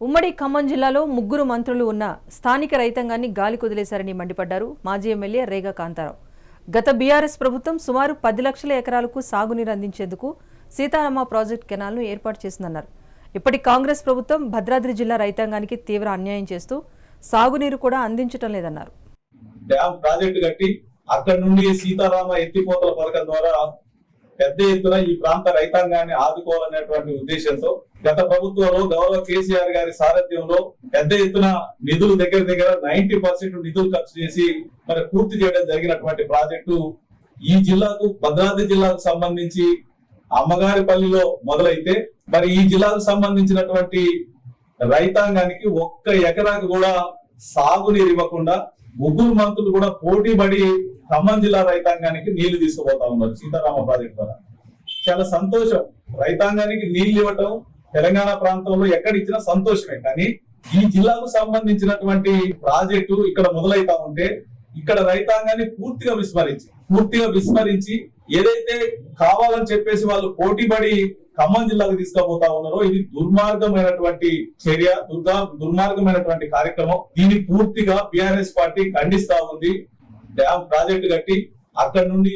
ఉమ్మడి ఖమ్మం జిల్లాలో ముగ్గురు మంత్రులు ఉన్న స్థానిక రైతాంగాన్ని గాలి కుదిలేశారని మండిపడ్డారు మాజీ ఎమ్మెల్యే రేగా కాంతారావు. గత బీఆర్ఎస్ ప్రభుత్వం సుమారు పది లక్షల ఎకరాలకు సాగునీరు అందించేందుకు సీతారామ ప్రాజెక్ట్ కెనాల్ను ఏర్పాటు చేసిందన్నారు. ఇప్పటి కాంగ్రెస్ ప్రభుత్వం భద్రాద్రి జిల్లా రైతాంగానికి తీవ్ర అన్యాయం చేస్తూ సాగునీరు కూడా అందించటం లేదన్నారు. డ్యామ్ ప్రాజెక్టు కట్టి అక్కడ నుండి సీతారామ ఎత్తిపోతల పథకం ద్వారా పెద్ద ఎత్తున ఈ ప్రాంత రైతాంగాన్ని ఆదుకోవాలనేటువంటి ఉద్దేశంతో గత ప్రభుత్వంలో గౌరవ కేసీఆర్ గారి సారథ్యంలో పెద్ద ఎత్తున నిధులు దగ్గర దగ్గర నైన్టీ పర్సెంట్ నిధులు ఖర్చు చేసి మరి పూర్తి చేయడం జరిగినటువంటి ప్రాజెక్టు ఈ జిల్లాకు భద్రాద్రి జిల్లాకు సంబంధించి అమ్మగారిపల్లిలో మొదలైతే మరి ఈ జిల్లాకు సంబంధించినటువంటి రైతాంగానికి ఒక్క ఎకరాకు కూడా సాగునీరు ఇవ్వకుండా ముగ్గురు మంత్రులు కూడా పోటీ పడి ఖమ్మం జిల్లా రైతాంగానికి నీళ్ళు తీసుకుపోతా ఉన్నారు సీతారామ ప్రాజెక్ట్ ద్వారా. చాలా సంతోషం. రైతాంగానికి నీళ్ళు ఇవ్వటం తెలంగాణ ప్రాంతంలో ఎక్కడ ఇచ్చినా సంతోషమే. కానీ ఈ జిల్లాకు సంబంధించినటువంటి ప్రాజెక్టు ఇక్కడ మొదలైతా ఉంటే ఇక్కడ రైతాంగాన్ని పూర్తిగా విస్మరించి పూర్తిగా విస్మరించి ఏదైతే కావాలని చెప్పేసి వాళ్ళు పోటీపడి ఖమ్మం జిల్లాకు తీసుకుపోతా ఉన్నారో ఇది దుర్మార్గమైనటువంటి చర్య దుర్గా దుర్మార్గమైనటువంటి కార్యక్రమం. దీన్ని పూర్తిగా బిఆర్ఎస్ పార్టీ ఖండిస్తా ఉంది. డ్యామ్ ప్రాజెక్టు కట్టి అక్కడ నుండి